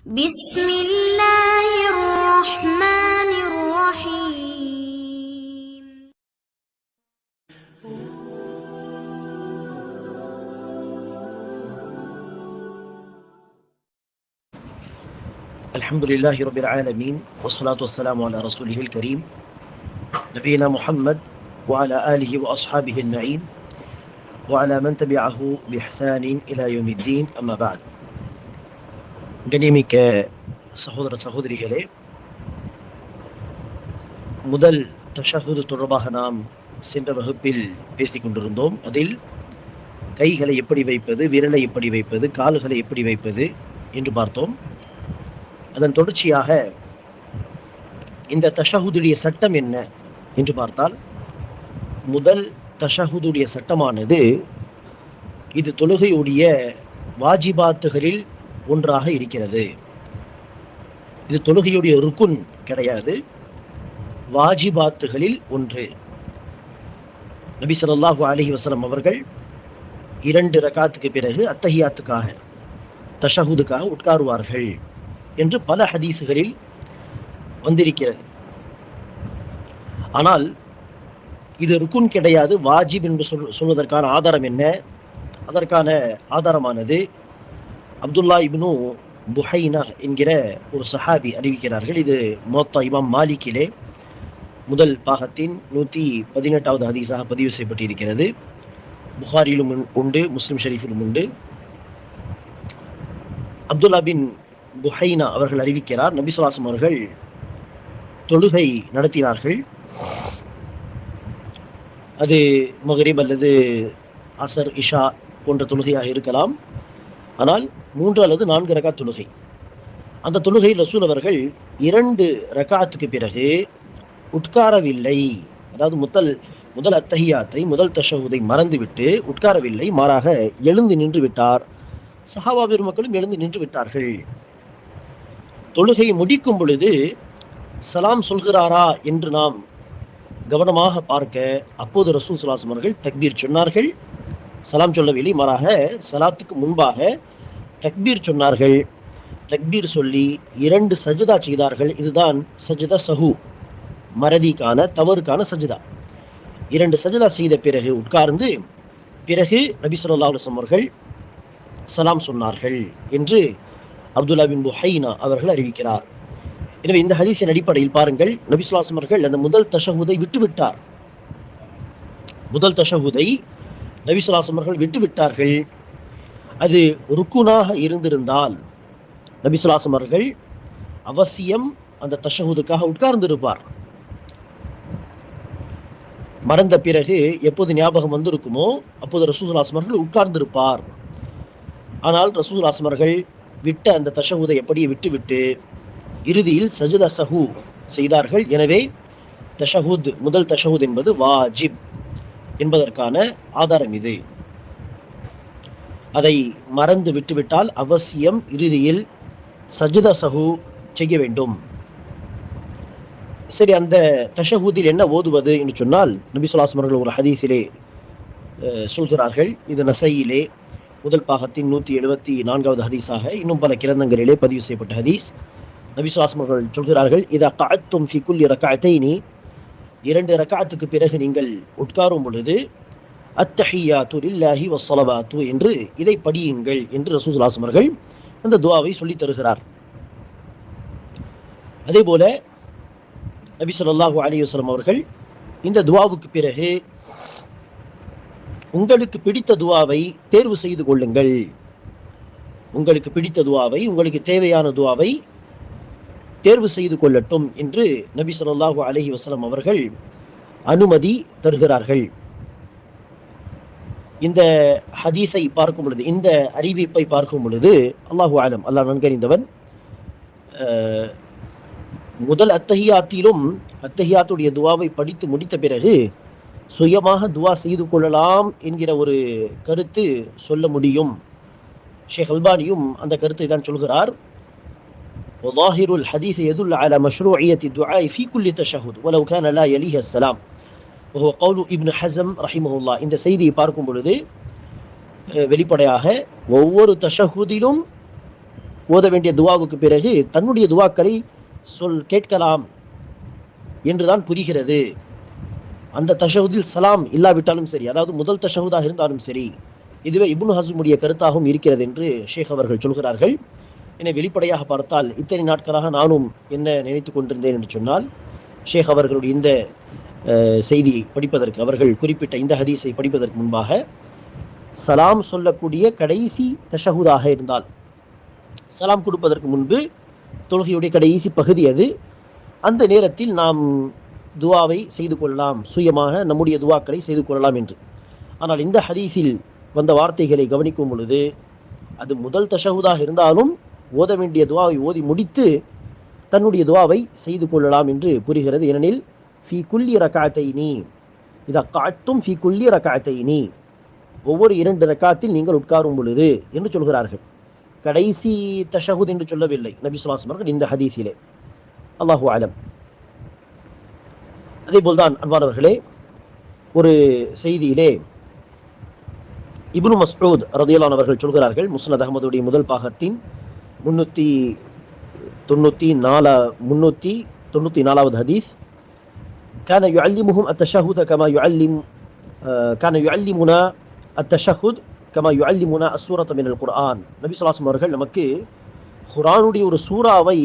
بسم الله الرحمن الرحيم. الحمد لله رب العالمين والصلاة والسلام على رسوله الكريم نبينا محمد وعلى آله وأصحابه النعيم وعلى من تبعه بإحسان إلى يوم الدين أما بعد. கண்ணியமிக்க சகோதர சகோதரிகளே முதல் தஷகுது தொடர்பாக நாம் சென்ற வகுப்பில் பேசிக் கொண்டிருந்தோம். அதில் கைகளை எப்படி வைப்பது விரலை எப்படி வைப்பது கால்களை எப்படி வைப்பது என்று பார்த்தோம். அதன் தொடர்ச்சியாக இந்த தஷஹுதுடைய சட்டம் என்ன என்று பார்த்தால் முதல் தஷஹுதுடைய சட்டமானது இது தொழுகையுடைய வாஜிபாத்துகளில் ஒன்றாக இருக்கிறது. இது தொழுகையுடைய ருக்குன் கிடையாது. வாஜிபாத்துகளில் ஒன்று. நபி சொல்லாஹு அலஹி வசலம் அவர்கள் இரண்டு ரகாத்துக்கு பிறகு அத்தஹியாத்துக்காக தஷஹூதுக்காக உட்காருவார்கள் என்று பல ஹதீஸுகளில் வந்திருக்கிறது. ஆனால் இது ருக்குன் கிடையாது. வாஜிப் என்று சொல் சொல்வதற்கான ஆதாரம் என்ன? அதற்கான ஆதாரமானது அப்துல்லா இப்னு புஹைனா என்கிற ஒரு சஹாபி அறிவிக்கிறார்கள். இது மோத்தா இமாம் மாலிக்கிலே முதல் பாகத்தின் நூற்றி பதினெட்டாவது ஹதீஸாக பதிவு செய்யப்பட்டிருக்கிறது. புகாரிலும் உண்டு முஸ்லிம் ஷெரீஃபிலும் உண்டு. அப்துல்லா பின் புஹைனா அவர்கள் அறிவிக்கிறார் நபிசுவாசம் அவர்கள் தொழுகை நடத்தினார்கள். அது மகரிப் அல்லது அசர் இஷா போன்ற தொழுகையாக இருக்கலாம். ஆனால் மூன்று அல்லது நான்கு ரகா தொழுகை. அந்த தொழுகை ரசூல் அவர்கள் இரண்டு ரகாத்துக்கு பிறகு உட்காரவில்லை. அதாவது முதல் முதல் அத்தஹியாத்தை முதல் தஷவுதை மறந்துவிட்டு உட்காரவில்லை. மாறாக எழுந்து நின்று விட்டார். சஹாபா பெருமக்களும் எழுந்து நின்று விட்டார்கள். தொழுகை முடிக்கும் பொழுது சலாம் சொல்கிறாரா என்று நாம் கவனமாக பார்க்க அப்போது ரசூல் சுலாசம் அவர்கள் தக்பீர் சொன்னார்கள். சலாம் சொல்லவில்லை மாறாக சலாத்துக்கு முன்பாக தக்பீர் சொன்னார்கள். தக்பீர் சொல்லி இரண்டு சஜிதா செய்தார்கள். இதுதான் சஜிதா சஹு. மறதிக்கான தவறுக்கான சஜிதா. இரண்டு சஜிதா செய்த பிறகு உட்கார்ந்து பிறகு நபி சொல்லா அலுவலம் அவர்கள் சலாம் சொன்னார்கள் என்று அப்துல்லா பின் புஹைனா அவர்கள் அறிவிக்கிறார். எனவே இந்த ஹதீஸின் அடிப்படையில் பாருங்கள். நபி சொல்லாசம் அவர்கள் அந்த முதல் தஷஹுதை விட்டுவிட்டார். முதல் தஷஹுதை நபிசுலாசம் அவர்கள் விட்டுவிட்டார்கள். அது ருக்குனாக இருந்திருந்தால் நபிசுலாசம் அவர்கள் அவசியம் அந்த தஷஹூதுக்காக உட்கார்ந்திருப்பார். மறந்த பிறகு எப்போது ஞாபகம் வந்திருக்குமோ அப்போது ரசூசுல்லாசம் உட்கார்ந்திருப்பார். ஆனால் ரசூசுல்லாசம் விட்ட அந்த தஷஹூதை எப்படியே விட்டுவிட்டு இறுதியில் சஜித சஹூ செய்தார்கள். எனவே தஷஹூத் முதல் தஷஹூத் என்பது வாஜிப். என்பதற்கான ஆதாரம் இது. அதை மறந்து விட்டுவிட்டால் அவசியம் இறுதியில் சஜித சகு செய்ய வேண்டும். சரி அந்த தஷஹூதில் என்ன ஓதுவது என்று சொன்னால் நபி சொல்லாஸ்ம் அவர்கள் ஒரு ஹதீஸிலே சொல்கிறார்கள். இது நசையிலே முதல் பாகத்தின் நூற்றி எழுபத்தி நான்காவது ஹதீஸாக இன்னும் பல கிரந்தங்களிலே பதிவு செய்யப்பட்ட ஹதீஸ். நபி சொல்லாஸ்ம் சொல்கிறார்கள் இதா காத்தும் ஃபி குல்லி ரக்காத்தைனி இரண்டு ரக்காத்துக்கு பிறகு நீங்கள் உட்காரும் பொழுது அத்தஹியாத்து இல்லாஹி வசலபாத்து என்று இதை படியுங்கள் என்று ரசூசுல்லாஸ் அவர்கள் அந்த துவாவை சொல்லி தருகிறார். அதே போல நபி சொல்லாஹு அலி வஸ்லம் அவர்கள் இந்த துவாவுக்கு பிறகு உங்களுக்கு பிடித்த துவாவை தேர்வு செய்து கொள்ளுங்கள். உங்களுக்கு பிடித்த துவாவை உங்களுக்கு தேவையான துவாவை தேர்வு செய்து கொள்ளட்டும் என்று நபி சொல்லாஹு அலஹி வசலம் அவர்கள் அனுமதி தருகிறார்கள். இந்த ஹதீஸை பார்க்கும் பொழுது இந்த அறிவிப்பை பார்க்கும் பொழுது அல்லாஹு ஆலம் அல்லாஹ் நன்கறிந்தவன் முதல் அத்தஹியாத்திலும் அத்தஹியாத்துடைய துவாவை படித்து முடித்த பிறகு சுயமாக துவா செய்து கொள்ளலாம் என்கிற ஒரு கருத்து சொல்ல முடியும். ஷேக் அல்பானியும் அந்த கருத்தை தான் சொல்கிறார். وظاهر الحديث يدل على مشروعية الدعاء في كل تشهد ولو كان لا يليه السلام وهو قول ابن حزم رحمه الله இந்த செய்தியை பார்க்கும் பொழுது வெளிப்படையாக ஒவ்வொரு தஷஹுதிலும் ஓத வேண்டிய துவாவுக்கு பிறகு தன்னுடைய துவாக்களை சொல் கேட்கலாம் என்றுதான் புரிகிறது அந்த தஷஹுதில் சலாம் இல்லாவிட்டாலும் சரி அதாவது முதல் தஷஹுதாக இருந்தாலும் சரி இதுவே இப்னு ஹசமுடைய கருத்தாகவும் இருக்கிறது என்று ஷேக் அவர்கள் சொல்கிறார்கள் என்னை வெளிப்படையாக பார்த்தால் இத்தனை நாட்களாக நானும் என்ன நினைத்து கொண்டிருந்தேன் என்று சொன்னால் ஷேக் அவர்களுடைய இந்த அஹ், செய்தியை படிப்பதற்கு அவர்கள் குறிப்பிட்ட இந்த ஹதீஸை படிப்பதற்கு முன்பாக சலாம் சொல்லக்கூடிய கடைசி தஷஹூதாக இருந்தால் சலாம் கொடுப்பதற்கு முன்பு தொழுகையுடைய கடைசி பகுதி அது. அந்த நேரத்தில் நாம் துவாவை செய்து கொள்ளலாம் சுயமாக நம்முடைய துவாக்களை செய்து கொள்ளலாம் என்று. ஆனால் இந்த ஹதீஸில் வந்த வார்த்தைகளை கவனிக்கும் பொழுது அது முதல் தஷஹூதாக இருந்தாலும் ஓத வேண்டிய துவாவை ஓதி முடித்து தன்னுடைய துவாவை செய்து கொள்ளலாம் என்று புரிகிறது. ஏனெனில் ஃபி குல்லி ரக்காத்தை நீ இதை காட்டும் ஃபி குல்லி ரகாத்தைனி. ஒவ்வொரு இரண்டு ரக்காத்தில் நீங்கள் உட்காரும் பொழுது என்று சொல்கிறார்கள். கடைசி தஷகுத் என்று சொல்லவில்லை. நபி சுல்லாஸ்லம் இந்த ஹதீஸிலே. அல்லாஹு ஆலம் அதே போல்தான் அன்பானவர்களே ஒரு செய்தியிலே இப்னு மஸ்ரூத் ரதியலான் அவர்கள் சொல்கிறார்கள் முஸ்னத் அகமதுடைய முதல் பாகத்தின் முன்னூற்றி தொண்ணூற்றி நாலா முன்னூற்றி தொண்ணூற்றி நாலாவது ஹதீஸ் كان يعلمهم التشهد كما يعلم آه، كان يعلمنا التشهد كما يعلمنا السورة من القرآن நபி சொல்லாசம் அவர்கள் நமக்கு குரானுடைய ஒரு சூறாவை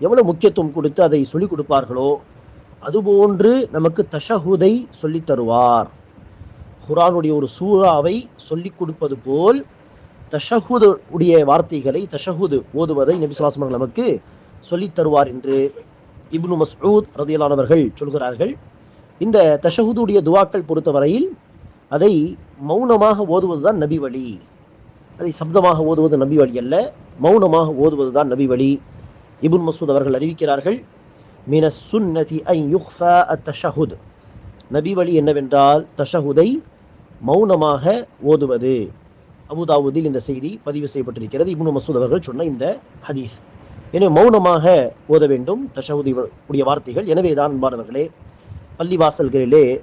எவ்வளவு முக்கியத்துவம் கொடுத்து அதை சொல்லிக் கொடுப்பார்களோ அதுபோன்று நமக்கு தஷஹுதை சொல்லித் தருவார் குரானுடைய ஒரு சூறாவை சொல்லிக் கொடுப்பது போல் தஷஹூது உடைய வார்த்தைகளை தஷஹூது ஓதுவதை நபி சொல்லாசம் நமக்கு சொல்லித் தருவார் என்று இப்னு மஸ்ஊத் ரதியலானவர்கள் சொல்கிறார்கள். இந்த தஷஹூதுடைய துவாக்கள் பொறுத்தவரையில் அதை மௌனமாக ஓதுவதுதான் நபி வழி. அதை சப்தமாக ஓதுவது நபி வழி அல்ல மௌனமாக ஓதுவதுதான் நபி வழி இபுன் மசூத் அவர்கள் அறிவிக்கிறார்கள். மின சுன்னதி ஐ யுஹ்ஃபா அத் தஷஹுத். நபி வழி என்னவென்றால் தஷஹுதை மௌனமாக ஓதுவது. அபுதாவுதில் இந்த செய்தி பதிவு செய்யப்பட்டிருக்கிறது. இப்னு மசூத் அவர்கள் சொன்ன இந்த ஹதீஸ். எனவே மௌனமாக ஓத வேண்டும். தஷவுதி உடைய வார்த்தைகள். எனவே தான் அன்பானவர்களே பள்ளிவாசல்களிலே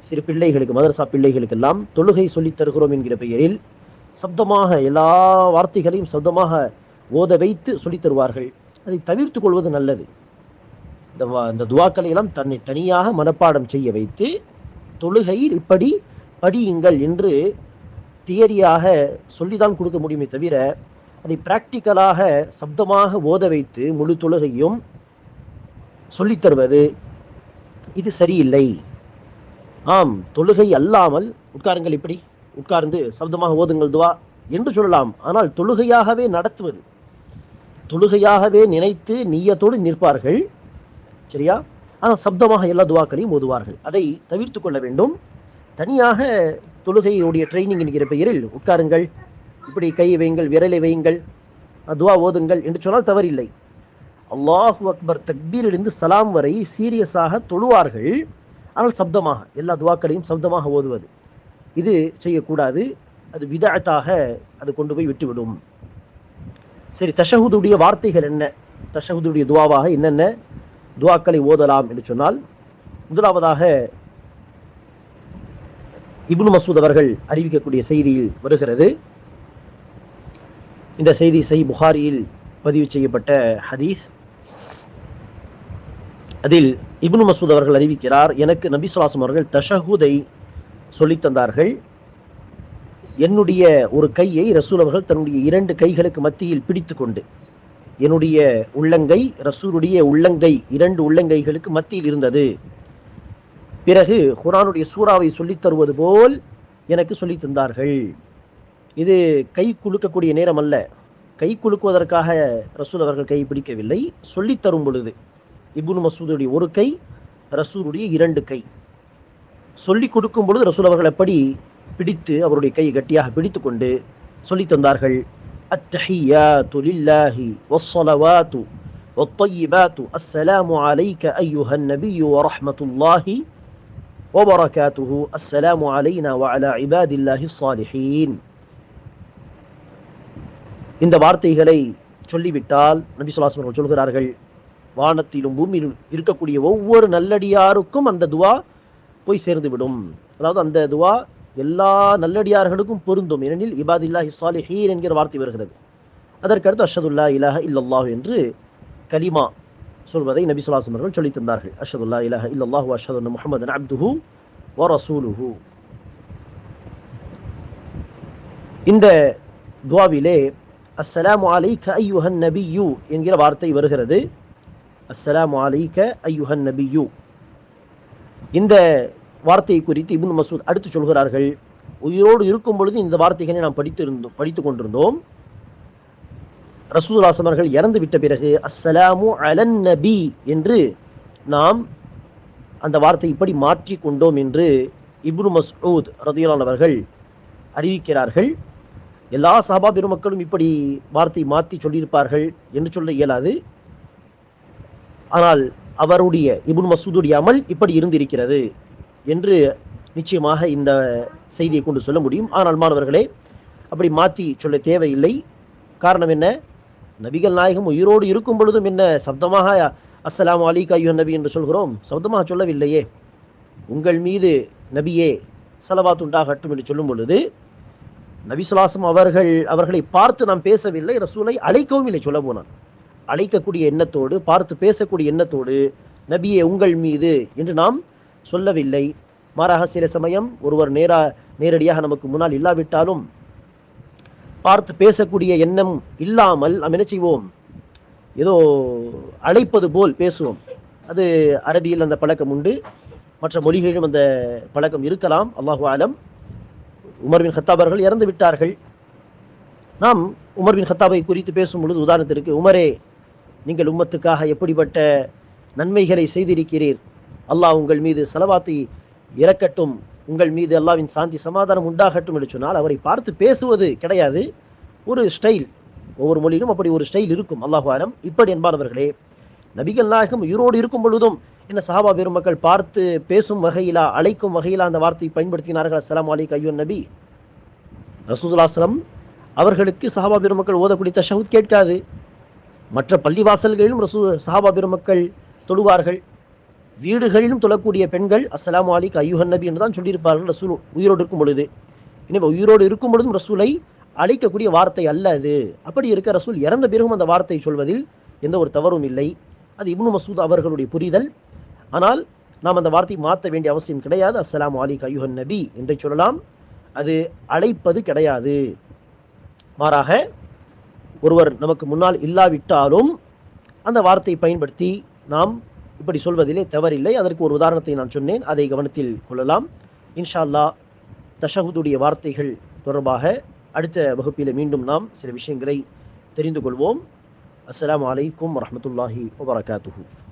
சிறு பிள்ளைகளுக்கு மதரசா பிள்ளைகளுக்கெல்லாம் தொழுகை சொல்லித் தருகிறோம் என்கிற பெயரில் சப்தமாக எல்லா வார்த்தைகளையும் சப்தமாக ஓத வைத்து சொல்லித் தருவார்கள். அதை தவிர்த்து கொள்வது நல்லது. இந்த வா- இந்த துவாக்களை எல்லாம் தன்னை தனியாக மனப்பாடம் செய்ய வைத்து தொழுகையில் இப்படி படியுங்கள் என்று தியரியாக சொல்லிதான் கொடுக்க முடியுமே தவிர அதை பிராக்டிக்கலாக சப்தமாக ஓத வைத்து முழு தொழுகையும் சொல்லித் தருவது இது சரியில்லை. ஆம் தொழுகை அல்லாமல் உட்காருங்கள் இப்படி. உட்கார்ந்து சப்தமாக ஓதுங்கள் துவா என்று சொல்லலாம். ஆனால் தொழுகையாகவே நடத்துவது. தொழுகையாகவே நினைத்து நீயத்தோடு நிற்பார்கள். சரியா? ஆனால் சப்தமாக எல்லா துவாக்களையும் ஓதுவார்கள். அதை தவிர்த்து கொள்ள வேண்டும். தனியாக தொழுகையுடைய ட்ரைனிங் என்கிற பெயரில் உட்காருங்கள். இப்படி கையை வையுங்கள் விரலை வையுங்கள் துவா ஓதுங்கள் என்று சொன்னால் தவறில்லை. அல்லாஹு அக்பர் தக்பீரிலிருந்து சலாம் வரை சீரியஸாக தொழுவார்கள். ஆனால் சப்தமாக எல்லா துவாக்களையும் சப்தமாக ஓதுவது. இது செய்யக்கூடாது. அது விதத்தாக அது கொண்டு போய் விட்டுவிடும். சரி தஷஹுதுடைய வார்த்தைகள் என்ன? தஷஹுதுடைய துவாவாக என்னென்ன துவாக்களை ஓதலாம் என்று சொன்னால் முதலாவதாக இப்னு மசூத் அவர்கள் அறிவிக்கக்கூடிய செய்தியில் வருகிறது. இந்த செய்தி சை புகாரியில் பதிவு செய்யப்பட்ட ஹதீஸ். அதில் இப்னு மசூத் அவர்கள் அறிவிக்கிறார் எனக்கு நபி சுவாசம் அவர்கள் தஷஹூதை சொல்லி தந்தார்கள். என்னுடைய ஒரு கையை ரசூல் அவர்கள் தன்னுடைய இரண்டு கைகளுக்கு மத்தியில் பிடித்து கொண்டு என்னுடைய உள்ளங்கை ரசூலுடைய உள்ளங்கை இரண்டு உள்ளங்கைகளுக்கு மத்தியில் இருந்தது. பிறகு குரானுடைய சூறாவை சொல்லித் தருவது போல் எனக்கு சொல்லித் தந்தார்கள் இது கை குலுக்கக்கூடிய நேரம் அல்ல கை குலுக்குவதற்காக ரசூல் அவர்கள் கை பிடிக்கவில்லை சொல்லித் தரும் பொழுது இப்னு மசூதுடைய ஒரு கை ரசூலுடைய இரண்டு கை சொல்லிக் கொடுக்கும் பொழுது ரசூல் அவர்கள் எப்படி பிடித்து அவருடைய கையை கட்டியாக பிடித்து கொண்டு சொல்லித் தந்தார்கள் அத்தஹியாத்து லில்லாஹி வஸ்ஸலவாத்து والطيبات السلام عليك أيها النبي ورحمة الله وبركاته السلام علينا وعلى عباد الله الصالحين இந்த வார்த்தைகளை சொல்லிவிட்டால் நபி சொல்லாஸ் அவர்கள் சொல்கிறார்கள் வானத்திலும் பூமியிலும் இருக்கக்கூடிய ஒவ்வொரு நல்லடியாருக்கும் அந்த துவா போய் சேர்ந்து விடும் அதாவது அந்த துவா எல்லா நல்லடியார்களுக்கும் பொருந்தும் ஏனெனில் இபாதில்லாஹி சாலிஹீன் என்கிற வார்த்தை வருகிறது அதற்கடுத்து அஷதுல்லா இலாஹ இல்லல்லாஹு என்று கலிமா சொல்வதை நபி சொல்லாசம் அவர்கள் சொல்லித் தந்தார்கள் அஷதுல்லா இலஹ இல்லல்லாஹு அஷது முகமது அப்துஹு வ ரசூலுஹு. இந்த துவாவிலே அஸ்ஸலாமு அலைக ஐயுஹன் நபியு என்கிற வார்த்தை வருகிறது. அஸ்ஸலாமு அலைக ஐயுஹன் நபியு. இந்த வார்த்தையை குறித்து இபுன் மசூத் அடுத்து சொல்கிறார்கள். உயிரோடு இருக்கும் பொழுது இந்த வார்த்தைகளை நாம் படித்திருந்தோம் படித்து கொண்டிருந்தோம். ரசூலுல்லாஹ் அவர்கள் இறந்து விட்ட பிறகு அஸ்ஸலாமு அலன் நபி என்று நாம் அந்த வார்த்தை இப்படி மாற்றி கொண்டோம் என்று இப்னு மஸ்ஊத் ரதியல்லான் அறிவிக்கிறார்கள். எல்லா சஹாபா பெருமக்களும் இப்படி வார்த்தை மாற்றி சொல்லியிருப்பார்கள் என்று சொல்ல இயலாது. ஆனால் அவருடைய இப்னு மசூதுடைய அமல் இப்படி இருந்திருக்கிறது என்று நிச்சயமாக இந்த செய்தியை கொண்டு சொல்ல முடியும். ஆனால் மாணவர்களே அப்படி மாற்றி சொல்ல தேவையில்லை. காரணம் என்ன? நபிகள் நாயகம் உயிரோடு இருக்கும் பொழுதும் என்ன சப்தமாக அஸ்லாம் அலைக்க ஐயோ நபி என்று சொல்கிறோம்? சப்தமாக சொல்லவில்லையே. உங்கள் மீது நபியே சலவாத் உண்டாகட்டும் என்று சொல்லும் பொழுது நபிசுலாசம் அவர்கள் அவர்களை பார்த்து நாம் பேசவில்லை. ரசூலை அழைக்கவும் இல்லை சொல்ல போனான் அழைக்கக்கூடிய எண்ணத்தோடு பார்த்து பேசக்கூடிய எண்ணத்தோடு நபியே உங்கள் மீது என்று நாம் சொல்லவில்லை. மாறாக சில சமயம் ஒருவர் நேரா நேரடியாக நமக்கு முன்னால் இல்லாவிட்டாலும் பார்த்து பேசக்கூடிய எண்ணம் இல்லாமல் நாம் என்ன செய்வோம்? ஏதோ அழைப்பது போல் பேசுவோம். அது அரபியில் அந்த பழக்கம் உண்டு. மற்ற மொழிகளிலும் அந்த பழக்கம் இருக்கலாம். அல்லாஹு ஆலம் உமர்வின் ஹத்தாபர்கள் இறந்து விட்டார்கள். நாம் உமர்வின் ஹத்தாபை குறித்து பேசும் பொழுது உதாரணத்திற்கு உமரே நீங்கள் உம்மத்துக்காக எப்படிப்பட்ட நன்மைகளை செய்திருக்கிறீர்? அல்லாஹ் உங்கள் மீது செலவாத்தி இறக்கட்டும். உங்கள் மீது அல்லாவின் சாந்தி சமாதானம் உண்டாகட்டும் என்று சொன்னால் அவரை பார்த்து பேசுவது கிடையாது. ஒரு ஸ்டைல் ஒவ்வொரு மொழியிலும் அப்படி ஒரு ஸ்டைல் இருக்கும். அல்லாஹு இப்படி என்பானவர்களே நபிகள் நாயகம் உயிரோடு இருக்கும் பொழுதும் என்ன சஹாபா பெருமக்கள் பார்த்து பேசும் வகையிலா அழைக்கும் வகையிலா அந்த வார்த்தையை பயன்படுத்தினார்கள். அஸ்லாம் அலி ஐயோ நபி. ரசூசுல்லாஸ்லம் அவர்களுக்கு சஹாபா பெருமக்கள் ஓதக்கூடிய தஷவுத் கேட்காது. மற்ற பள்ளிவாசல்களிலும் ரசூ சஹாபா பெருமக்கள் தொழுவார்கள். வீடுகளிலும் தொழக்கூடிய பெண்கள் அஸ்லாம் அலிக் ஐயுஹன் நபி என்று தான் சொல்லியிருப்பார்கள் ரசூல் உயிரோடு இருக்கும் பொழுது. எனவே உயிரோடு இருக்கும் பொழுதும் ரசூலை அழைக்கக்கூடிய வார்த்தை அல்ல அது. அப்படி இருக்க ரசூல் இறந்த பிறகும் அந்த வார்த்தை சொல்வதில் எந்த ஒரு தவறும் இல்லை. அது இப்னு மசூத் அவர்களுடைய புரிதல். ஆனால் நாம் அந்த வார்த்தையை மாற்ற வேண்டிய அவசியம் கிடையாது. அஸ்லாம் அலிக் ஐயுஹன் நபி என்று சொல்லலாம். அது அழைப்பது கிடையாது. மாறாக ஒருவர் நமக்கு முன்னால் இல்லாவிட்டாலும் அந்த வார்த்தையை பயன்படுத்தி நாம் இப்படி சொல்வதிலே தவறில்லை. அதற்கு ஒரு உதாரணத்தை நான் சொன்னேன். அதை கவனத்தில் கொள்ளலாம். இன்ஷா அல்லாஹ் வார்த்தைகள் தொடர்பாக அடுத்த வகுப்பில் மீண்டும் நாம் சில விஷயங்களை தெரிந்து கொள்வோம். அஸ்லாம் வலைக்கம் வரமத்துல்லாஹி வபரகாத்துஹூ.